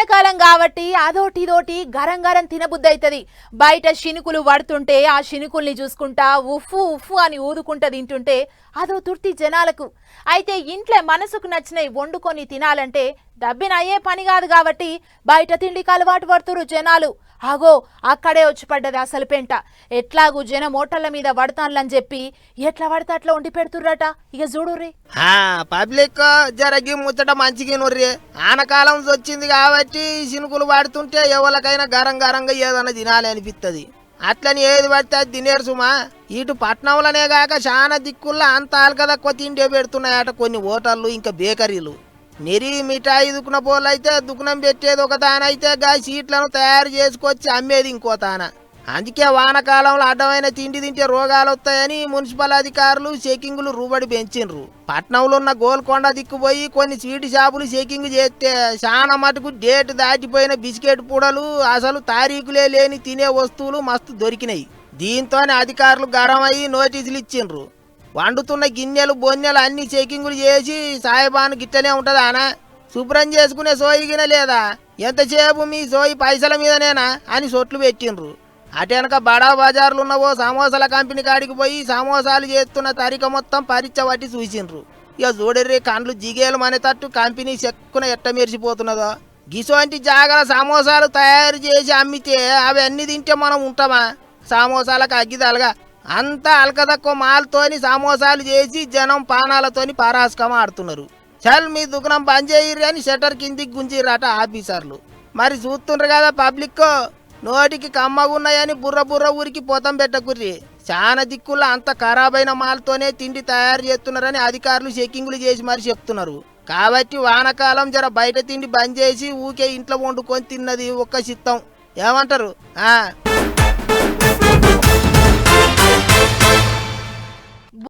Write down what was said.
వానకాలం కాబట్టి అదోటి ఇదోటి గరం గరం తినబుద్దవుతుంది బయట శినుకులు పడుతుంటే ఆ శినుకుల్ని చూసుకుంటా ఉఫ్ఫు ఉఫ్ఫు అని ఊదుకుంటా తింటుంటే అదో తుర్తి జనాలకు. అయితే ఇంట్లో మనసుకు నచ్చినవి వండుకొని తినాలంటే డబ్బిన అయ్యే పని కాదు కాబట్టి బయట తిండికి అలవాటు పడుతురు జనాలు. ఆగో అక్కడే వచ్చి పడ్డది అసలు పెంట. ఎట్లాగూ జనం ఓటర్ల మీద పడతాన్లని చెప్పి ఎట్లా పడితే అట్లా వండి పెడుతుర్రట. ఇక చూడుర్రి. పబ్లిక్ జరగి ముచ్చట మంచిగా నొర్రి ఆనకాలం వచ్చింది కాబట్టి సినుకులు పడుతుంటే ఎవరికైనా గరం గరంగా ఏదైనా తినాలి అనిపిస్తుంది అట్లని ఏది పడితే అది తినేరు సుమా. ఇటు పట్నంలోనే కాక చాలా దిక్కుల్లో అంత అలకదక్కువ తిండే పెడుతున్నాయట కొన్ని హోటళ్ళు ఇంకా బేకరీలు. నెరి మిఠాయి దుకున పోలైతే దుకుణం పెట్టేది ఒక తానైతే గా సీట్లను తయారు చేసుకొచ్చి అమ్మేది ఇంకో తాన. అందుకే వానకాలంలో అడ్డమైన తిండి తింటే రోగాలు వస్తాయని మున్సిపల్ అధికారులు చెకింగులు రూబడి పెంచిండ్రు పట్నంలో ఉన్న గోల్కొండ దిక్కుపోయి కొన్ని స్వీట్ షాపులు చెకింగ్ చేస్తే చాలా మటుకు డేట్ దాటిపోయిన బిస్కెట్ పూడలు అసలు తారీఖులే లేని తినే వస్తువులు మస్తు దొరికినాయి. దీంతోనే అధికారులు గరమయ్యి నోటీసులు ఇచ్చిండ్రు. వండుతున్న గిన్నెలు బొన్నెలు అన్ని చెకింగులు చేసి సాయిబాను గిట్టనే ఉంటుందానా శుభ్రం చేసుకునే సోయి గిన లేదా? ఎంతసేపు మీ సోయి పైసల మీదనేనా అని సొట్లు పెట్టిండ్రు. అటెనక బడా బజార్లు ఉన్నవో సమోసాల కంపెనీ కాడికి పోయి సమోసాలు చేస్తున్న తరిక మొత్తం పరీక్ష పట్టి చూసిండ్రు. ఇక చూడర్రి కండ్లు జిగేలు తట్టు కంపెనీ చెక్కున ఎట్ట మెరిసిపోతున్నదో? గిసోంటి జాగల సమోసాలు తయారు చేసి అమ్మితే అవి అన్ని తింటే మనం ఉంటామా? సమోసాలకు అగ్గిదలగా అంతా అల్కదక్కో మాల్తోని సమోసాలు చేసి జనం పానాలతోని పారాస్కం ఆడుతున్నారు. చల్ మీ దుకాణం బంద్ చేయరు అని షట్టర్ కిందికి గుంజిర్రట ఆఫీసర్లు. మరి చూస్తుండ్రు కదా పబ్లిక్ నోటికి కమ్మగున్నాయని బుర్ర బుర్ర ఊరికి పోతం పెట్టకుర్రి. చాలా దిక్కుల్లో అంత ఖరాబైన మాల్తోనే తిండి తయారు చేస్తున్నారని అధికారులు చెకింగ్లు చేసి మరి చెప్తున్నారు. కాబట్టి వానకాలం జర బయట తిండి బంద్ చేసి ఊకే ఇంట్లో వండుకొని తిన్నది ఒక్క చిత్తం. ఏమంటారు? ఆ?